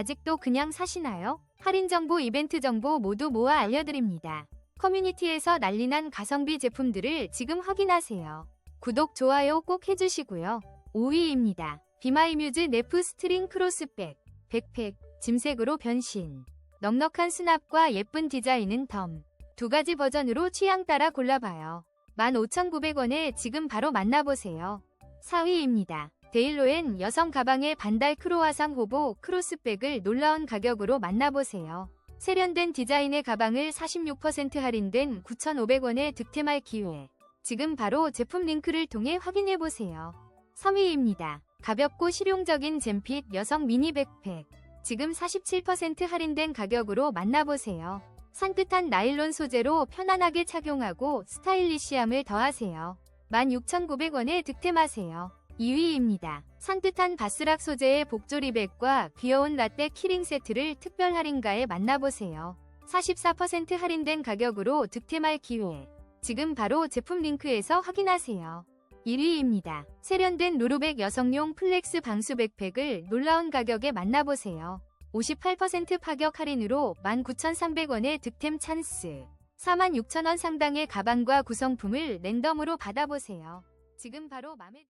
아직도 그냥 사시나요? 할인 정보, 이벤트 정보 모두 모아 알려드립니다. 커뮤니티에서 난리난 가성비 제품들을 지금 확인하세요. 구독, 좋아요 꼭 해주시고요. 5위입니다. 비마이뮤즈 네프 스트링 크로스백, 백팩, 짐색으로 변신. 넉넉한 수납과 예쁜 디자인은 덤. 두 가지 버전으로 취향 따라 골라봐요. 15,900원에 지금 바로 만나보세요. 4위입니다. 데일로엔 여성 가방의 반달 크로와상 호보 크로스백을 놀라운 가격으로 만나보세요. 세련된 디자인의 가방을 46% 할인된 9,500원에 득템할 기회. 지금 바로 제품 링크를 통해 확인해보세요. 3위입니다. 가볍고 실용적인 잼핏 여성 미니 백팩. 지금 47% 할인된 가격으로 만나보세요. 산뜻한 나일론 소재로 편안하게 착용하고 스타일리시함을 더하세요. 16,900원에 득템하세요. 2위입니다. 산뜻한 바스락 소재의 복조리백과 귀여운 라떼 키링 세트를 특별 할인가에 만나보세요. 44% 할인된 가격으로 득템할 기회. 지금 바로 제품 링크에서 확인하세요. 1위입니다. 세련된 루루백 여성용 플렉스 방수 백팩을 놀라운 가격에 만나보세요. 58% 파격 할인으로 19,300원의 득템 찬스. 46,000원 상당의 가방과 구성품을 랜덤으로 받아보세요. 지금 바로 맘에